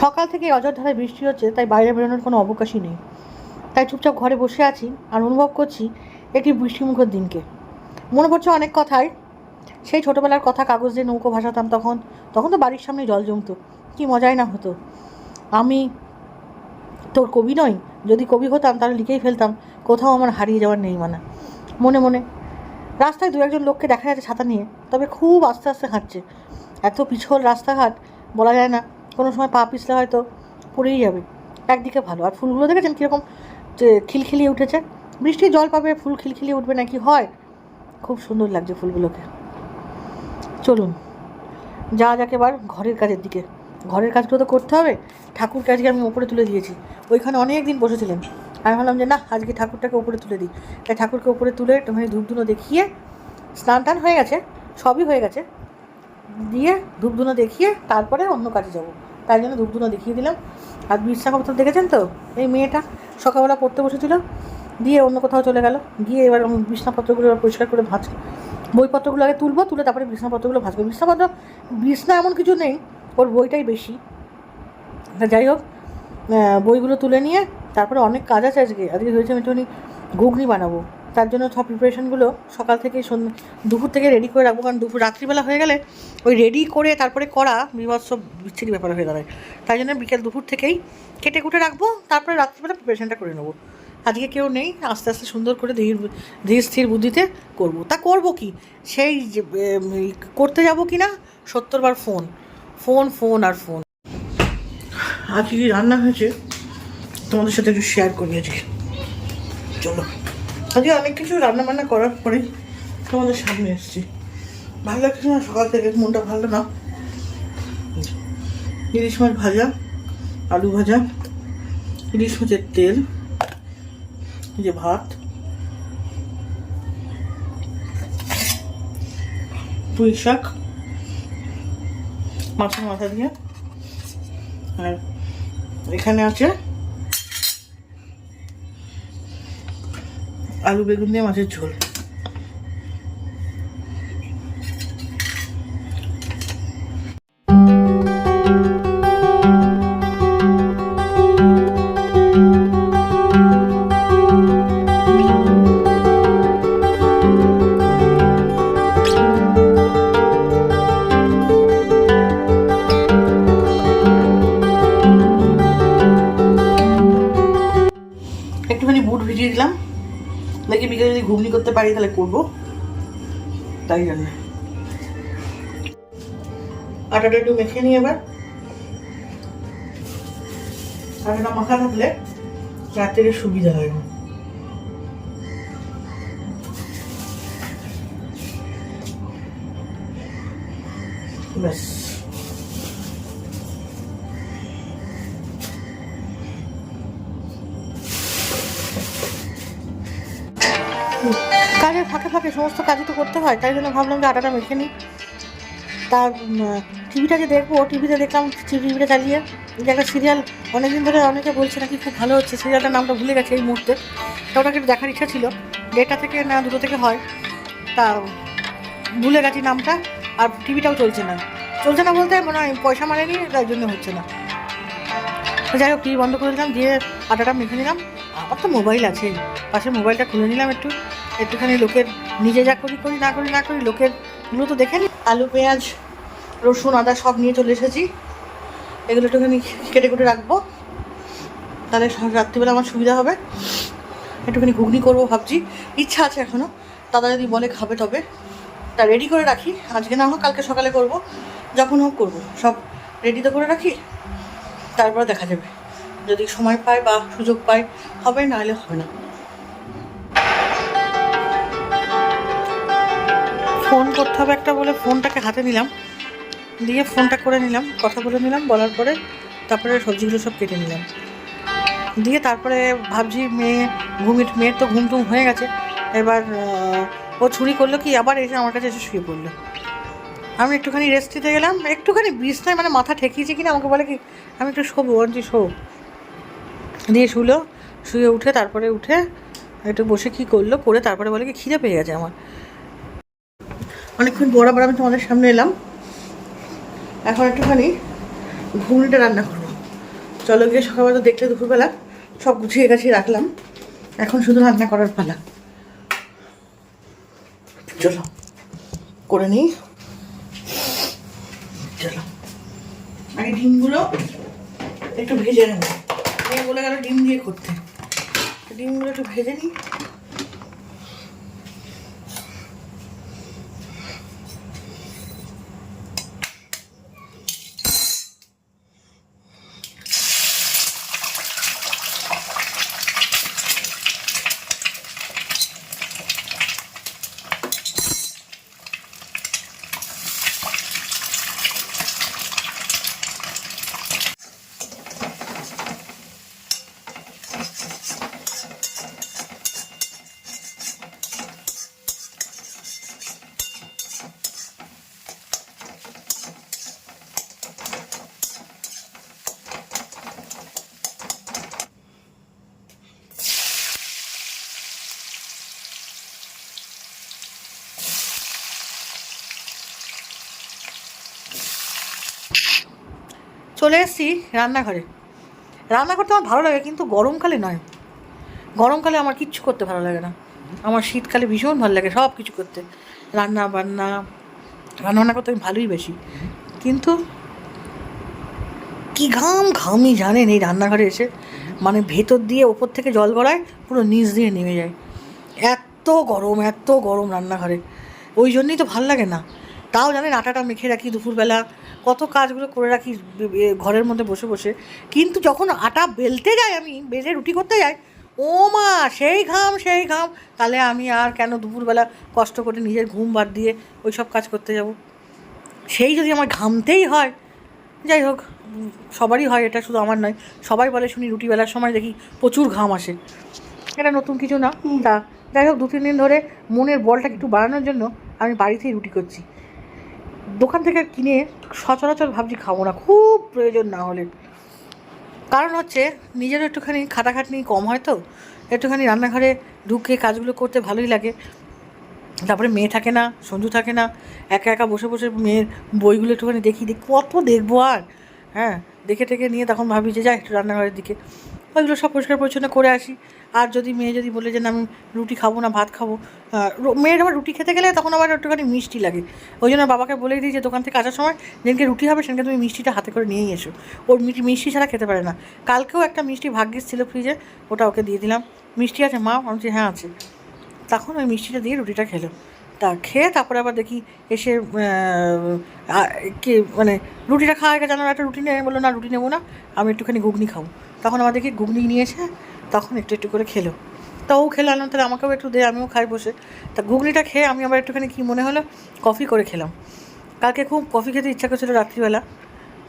সকাল থেকে অযোধ্যায় বৃষ্টি হচ্ছে, তাই বাইরে বেরোনোর কোনো অবকাশই নেই। তাই চুপচাপ ঘরে বসে আছি আর অনুভব করছি একটি বৃষ্টিমুখর দিনকে। মনে পড়ছে অনেক কথাই। সেই ছোটোবেলার কথা কাগজ দিয়ে নৌকো ভাসাতাম তখন। তখন তো বাড়ির সামনে জল জমতো। কি মজাই না হতো। আমি তোর কবি নই? যদি কবি হতাম তাহলে লিখেই ফেলতাম। কোথাও আমার হারিয়ে যাওয়ার নেই মানা। মনে মনে রাস্তায় দু একজন লোককে দেখা যাচ্ছে ছাতা নিয়ে, তবে খুব আস্তে আস্তে হাঁটছে। এত পিছল রাস্তাঘাট বলা যায় না। কোনো সময় পা পিছলে হয়তো পড়েই যাবে। একদিকে ভালো। আর ফুলগুলো দেখেছেন কীরকম যে খিলখিলিয়ে উঠেছে? বৃষ্টি জল পাবে, ফুল খিলখিলিয়ে উঠবে নাকি হয়? খুব সুন্দর লাগছে ফুলগুলোকে। চলুন যা যাক এবার ঘরের কাজের দিকে। ঘরের কাজগুলো তো করতে হবে। ঠাকুর কাজকে আমি ওপরে তুলে দিয়েছি। ওইখানে অনেক দিন বসেছিলেন আমি ভাবলাম যে না আজকে ঠাকুরটাকে ওপরে তুলে দিই। তাই ঠাকুরকে ওপরে তুলে একটুখানি ধূপধুনো দেখিয়ে স্নান টান হয়ে গেছে। সবই হয়ে গেছে। দিয়ে ধূপধুনো দেখিয়ে তারপরে অন্য কাজে যাব। তাই জন্য ধূপধুনো দেখিয়ে দিলাম। আর বিছানাপত্র দেখেছেন তো? এই মেয়েটা সকালবেলা পড়তে বসেছিল, দিয়ে অন্য কোথাও চলে গেল। গিয়ে এবার বিছনাপত্রগুলো এবার পরিষ্কার করে ভাঁজ, বইপত্রগুলো আগে তুলবো, তুলে তারপরে বিছনাপত্রগুলো ভাঁজবো। বিছনাপত্র, বিছনা এমন কিছু নেই, ওর বইটাই বেশি। যাই হোক বইগুলো তুলে নিয়ে তারপরে অনেক কাজ আছে আজকে। আজকে হয়েছে আমি একটুখানি ঘুগনি বানাবো। তার জন্য সব প্রিপারেশনগুলো সকাল থেকে দুপুর থেকে রেডি করে রাখব। কারণ দুপুর রাত্রিবেলা হয়ে গেলে ওই রেডি করে তারপরে করা বিভৎস বিচ্ছিরি ব্যাপার হয়ে দাঁড়ায়। তাই জন্য বিকেল দুপুর থেকেই কেটে কুটে রাখব, তারপরে রাত্রিবেলা প্রিপারেশনটা করে নেব। আজকে কেউ নেই, আস্তে আস্তে সুন্দর করে ধীর ধীর স্থির বুদ্ধিতে করব। তা করব কি? সেই করতে যাব কি না সত্তর বার ফোন ফোন ফোন আর ফোন আজকে রান্না হয়েছে? তোমাদের সাথে একটু শেয়ার করি আজকে। চলো। আজকে অনেক কিছু রান্না বান্না করার পরেই তোমাদের সামনে এসেছি। ভালো লাগছে না? সকাল থেকে মনটা ভালো না? ইলিশ মাছ ভাজা, আলু ভাজা, ইলিশ মাছের তেল যে ভাত, পুঁই শাক, মাছের মাথা দিয়ে। আর এখানে আছে আলু বেগুন দিয়ে মাছের ঝোল। একটুখানি বুট ভিজিয়ে দিলাম। দেখি বিকেলে যদি ঘুগনি করতে পারি, তাহলে করব। তাই জন্য। আটাটা একটু মেখে নিই এবার। আটাটা মাখা থাকলে রাত্রে সুবিধা হয়। ব্যাস। ফাঁকে ফাঁকে সমস্ত কাজই তো করতে হয়, তাই জন্য ভাবলাম যে আটাটা মেখে নিই। তার টিভিটা যে দেখব, টিভিতে দেখলাম টিভিটা চালিয়ে, যে একটা সিরিয়াল অনেকদিন ধরে অনেকে বলছে নাকি খুব ভালো হচ্ছে সিরিয়ালটার নামটা ভুলে গেছে এই মুহূর্তে। তা ওটাকে দেখার ইচ্ছা ছিল, দেড়টা থেকে না দুটো থেকে হয়, তা ভুলে গেছি নামটা, আর টিভিটাও চলছে না। চলছে না বলতে মনে হয় পয়সা মানেনি তাই জন্য হচ্ছে না। যাই হোক, টিভি বন্ধ করে দিলাম, দিয়ে আটাটা মেখে নিলাম। আমার তো মোবাইল আছে, পাশে মোবাইলটা খুলে নিলাম একটু। একটুখানি লোকের নিজে যা করি করি না করি না করি লোকেরগুলো তো দেখে নি? আলু, পেঁয়াজ, রসুন, আদা সব নিয়ে চলে এসেছি। এগুলো একটুখানি কেটে কুটে রাখব। তাহলে রাত্রিবেলা আমার সুবিধা হবে। একটুখানি ঘুগনি করব ভাবছি। ইচ্ছা আছে এখনও দাদা যদি বলে খাবে তবে। তা রেডি করে রাখি। আজকে না হোক, কালকে সকালে করব। যখন হোক করব। সব রেডি তো করে রাখি। তারপরে দেখা যাবে। যদি সময় পায় বা সুযোগ পায়, হবে না হলে হবে না। ফোন করতে হবে একটা বলে ফোনটাকে হাতে নিলাম। দিয়ে ফোনটা করে নিলাম, কথা বলে নিলাম, বলার পরে তারপরে সবজিগুলো সব কেটে নিলাম। দিয়ে তারপরে ভাবছি মেয়ে, ঘুমিয়ে, মেয়ের তো ঘুম টুম হয়ে গেছে। এবার ও ছুরি করল কি, আবার এসে আমার কাছে এসে শুয়ে পড়ল। আমি একটুখানি রেস্ট দিতে গেলাম, একটুখানি বিছনায় মানে মাথা ঠেকিয়েছি কিনা আমাকে বলে কি, আমি একটু শোবো বলছি শো। দিয়ে শুলো, শুয়ে উঠে তারপরে উঠে একটু বসে কি করল, করে তারপরে বলে কি, খিদে পেয়ে গেছে আমার। অনেকক্ষণ বড় আমি তোমাদের সামনে এলাম। এখন একটুখানি ঘুগনিটা রান্না করব। চলো গিয়ে সকালবেলা দেখলে দুপুরবেলা, সব গুছিয়ে গাছিয়ে রাখলাম। এখন শুধু রান্না করার পালা। চলো, করে নিই। চলো। আগে ডিমগুলো একটু ভেজে নেব। বলে গেল ডিম দিয়ে করতে। ডিমগুলো একটু ভেজে নিই। চলে এসেছি রান্নাঘরে। রান্না করতে আমার ভালো লাগে, কিন্তু গরমকালে নয়। গরমকালে আমার কিচ্ছু করতে ভালো লাগে না। আমার শীতকালে ভীষণ ভালো লাগে সব কিছু করতে। রান্না বান্না রান্না করতে আমি ভালোই বেশি। কিন্তু কি ঘাম ঘামই জানেন এই রান্নাঘরে এসে? মানে ভেতর দিয়ে ওপর থেকে জল গড়ায় পুরো নিচ দিয়ে নেমে যায়। এত গরম এত গরম রান্নাঘরে। ওই জন্যই তো ভালো লাগে না। তাও জানেন আটাটা মেখে রাখি দুপুরবেলা কত কাজগুলো করে রাখি ঘরের মধ্যে বসে বসে। কিন্তু যখন আটা বেলতে যাই আমি বেলে রুটি করতে যাই ও মা সেই ঘাম সেই ঘাম। তাহলে আমি আর কেন দুপুরবেলা কষ্ট করে নিজের ঘুম বাদ দিয়ে ওই সব কাজ করতে যাব? সেই যদি আমার ঘামতেই হয় যাই হোক সবারই হয় এটা শুধু আমার নয় সবাই বলে শুনি রুটি বেলার সময় দেখি প্রচুর ঘাম আসে। এটা নতুন কিছু না তা যাই হোক দু তিন দিন ধরে মনের বলটাকে একটু বাড়ানোর জন্য আমি বাড়িতেই রুটি করছি। দোকান থেকে কিনে সচরাচর ভাবছি খাব না, খুব প্রয়োজন না হলে। কারণ হচ্ছে, নিজেরও একটুখানি খাটাখাটনি কম হয় তো, একটুখানি রান্নাঘরে ঢুকে কাজগুলো করতে ভালোই লাগে। তারপরে মেয়ে থাকে না, সঞ্জু থাকে না, একা একা বসে বসে মেয়ের বইগুলো একটুখানি দেখি দেখি কত দেখব আর। হ্যাঁ দেখে টেকে নিয়ে তখন ভাবি যে যাই একটু রান্নাঘরের দিকে। ওইগুলো সব পরিষ্কার পরিচ্ছন্ন করে আসি। আর যদি মেয়ে যদি বলে যে না, আমি রুটি খাব না, ভাত খাব মেয়ের আবার রুটি খেতে গেলে তখন আবার একটুখানি মিষ্টি লাগে। ওই জন্য বাবাকে বলেই দিই যে, দোকান থেকে আসার সময় যেদিনকে রুটি হবে সেদিনকে তুমি মিষ্টিটা হাতে করে নিয়েই এসো। ওর মিষ্টি মিষ্টি ছাড়া খেতে পারে না। কালকেও একটা মিষ্টি ভাগ্যিস ছিল ফ্রিজে ওটা ওকে দিয়ে দিলাম। মিষ্টি আছে, মা? আমি হ্যাঁ আছে। তখন ওই মিষ্টিটা দিয়ে রুটিটা খেলো। তা খেয়ে তারপরে আবার দেখি এসে কি মানে রুটিটা খাওয়া গেছে। আমার একটা রুটি নেই বলল না, রুটি নেব না। আমি একটুখানি ঘুগনি খাব। তখন আমাদেরকে ঘুগনি নিয়েছে তখন একটু একটু করে খেলো। তা ও খেলো আনলাম তাহলে আমাকেও একটু দে আমিও খাই বসে। তা ঘুগনিটা খেয়ে আমি আবার একটুখানি কী মনে হলো, কফি করে খেলাম। কালকে খুব কফি খেতে ইচ্ছা করছিল রাত্রিবেলা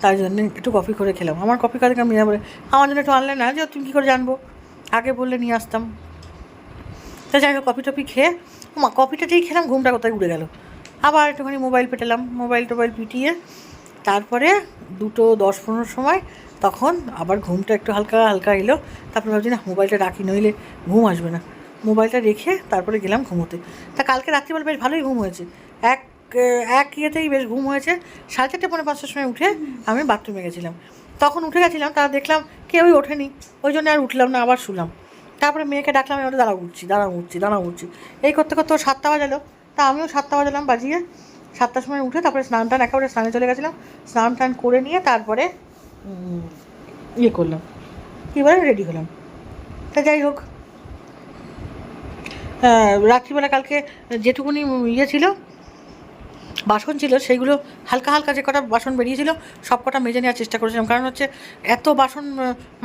তাই জন্য একটু কফি করে খেলাম। আমার কফি কালকে আমি বলে আমার জন্য একটু আনলে না, যে তুমি কী করে জানব? আগে বললে নিয়ে আসতাম। তা যাই হোক, কফি টফি খেয়ে, মা কফিটা যেই খেলাম ঘুমটা কোথায় উড়ে গেল। আবার একটুখানি মোবাইল পেটালাম, মোবাইল টোবাইল পিটিয়ে, তারপরে দুটো দশ পনেরোর সময় তখন আবার ঘুমটা একটু হালকা হালকা এলো। তারপরে ভাবছি, না, মোবাইলটা রাখি, নইলে ঘুম আসবে না। মোবাইলটা রেখে তারপরে গেলাম ঘুমোতে। তা কালকে রাত্রিবেলা বেশ ভালোই ঘুম হয়েছে। এক এক ইয়েতেই বেশ ঘুম হয়েছে। সাড়ে চারটে পনেরো পাঁচটার সময় উঠে আমি বাথরুমে গেছিলাম। তখন উঠে গেছিলাম তারা দেখলাম কেউই ওঠেনি। ওই জন্য আর উঠলাম না, আবার শুলাম। তারপরে মেয়েকে ডাকলাম আমি দাঁড়া উঠছি দাঁড়া উঠছি দাঁড়া উঠছি এই করতে করতে সাতটা বাজালো। তা আমিও সাতটা বাজালাম বাজিয়ে সাতটার সময় উঠে তারপরে স্নান টান একেবারে স্নানে চলে গেছিলাম। স্নান টান করে নিয়ে তারপরে ইয়ে করলাম। বলে রেডি হলাম। তা যাই হোক। রাত্রিবেলা কালকে যেটুকুনি ইয়ে ছিল, বাসন ছিল, সেইগুলো হালকা হালকা যে কটা বাসন বেরিয়েছিল সব কটা মেজে নেওয়ার চেষ্টা করেছিলাম। কারণ হচ্ছে এত বাসন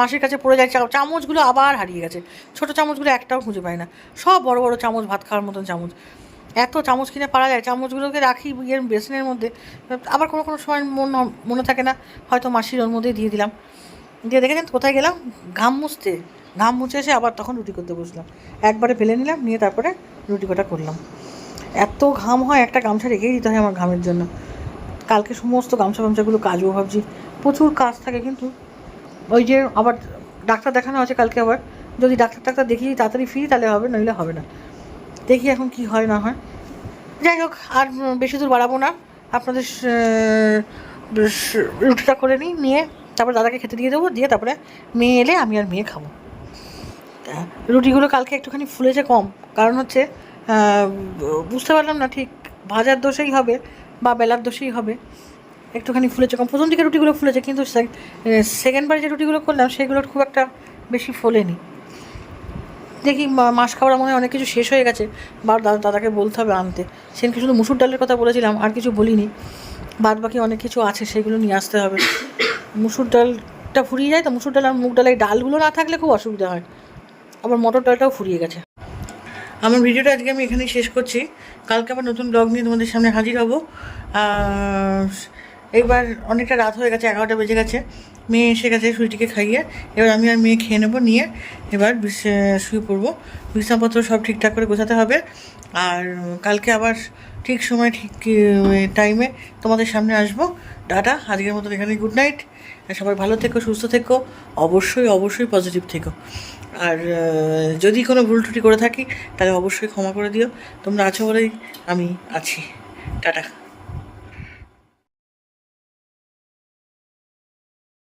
মাসির কাছে পড়ে যায় চামচগুলো আবার হারিয়ে গেছে। ছোটো চামচগুলো একটাও খুঁজে পায় না। সব বড় বড় চামচ, ভাত খাওয়ার মতন চামচ। এত চামচ কিনে পারা যায়, চামচগুলোকে রাখি ইয়ের বেসনের মধ্যে, আবার কোনো কোনো সময় মন মনে থাকে না, হয়তো মাসির ওর মধ্যেই দিয়ে দিলাম। দিয়ে দেখেছেন কোথায় গেলাম? ঘাম মুছতে। ঘাম মুছে এসে আবার তখন রুটি করতে বসলাম। একবারে ফেলে নিলাম, নিয়ে তারপরে রুটি কটা করলাম। এত ঘাম হয়, একটা গামছা রেখেই দিতে হয় আমার ঘামের জন্য। কালকে সমস্ত গামছা গামছাগুলো কাজও ভাবছি। প্রচুর কাজ থাকে কিন্তু। ওই যে আবার ডাক্তার দেখানো আছে কালকে আবার। যদি ডাক্তার টাক্তার দেখি তাড়াতাড়ি ফিরি তাহলে হবে, নইলে হবে না। দেখি এখন কি হয়, না হয়। যাই হোক, আর বেশি দূর বাড়াবো না। আপনাদের রুটিটা করে নিই, নিয়ে তারপর দাদাকে খেতে দিয়ে দেবো, দিয়ে তারপরে মেয়ে এলে আমি আর মেয়ে খাব। রুটিগুলো কালকে একটুখানি ফুলেছে কম, কারণ হচ্ছে বুঝতে পারলাম না ঠিক ভাজার দোষেই হবে বা বেলার দোষেই হবে। একটুখানি ফুলেছে কম, প্রথম দিকে রুটিগুলো ফুলেছে, কিন্তু সেকেন্ডবার যে রুটিগুলো করলাম, সেগুলোর খুব একটা বেশি ফোলেনি। দেখি মাস খাবার মনে হয় অনেক কিছু শেষ হয়ে গেছে। বা দাদা দাদাকে বলতে হবে আনতে। সেদিনকে শুধু মুসুর ডালের কথা বলেছিলাম, আর কিছু বলিনি। বাদ বাকি অনেক কিছু আছে, সেগুলো নিয়ে আসতে হবে। মুসুর ডালটা ফুরিয়ে যায় তো, মুসুর ডাল আর মুগ ডাল এই ডালগুলো না থাকলে খুব অসুবিধা হয়। আবার মটর ডালটাও ফুরিয়ে গেছে। আমার ভিডিওটা আজকে আমি এখানেই শেষ করছি। কালকে আবার নতুন ব্লগ নিয়ে তোমাদের সামনে হাজির হব। এইবার অনেকটা রাত হয়ে গেছে, এগারোটা বেজে গেছে। মেয়ে এসে গেছে সুইটিকে খাইয়ে। এবার আমি আর মেয়ে খেয়ে নেব, নিয়ে এবার শুয়ে পড়ব। বিছানাপত্র সব ঠিকঠাক করে গোছাতে হবে। আর কালকে আবার ঠিক সময়, ঠিক টাইমে তোমাদের সামনে আসব। ডাটা আজকের মতন এখানে গুড নাইট সবাই ভালো থেকো, সুস্থ থেকো, অবশ্যই অবশ্যই পজিটিভ থেকো। আর যদি কোনো ভুল ত্রুটি করে থাকি, তাহলে অবশ্যই ক্ষমা করে দিও। তোমরা আছো বলেই আমি আছি। টাটা।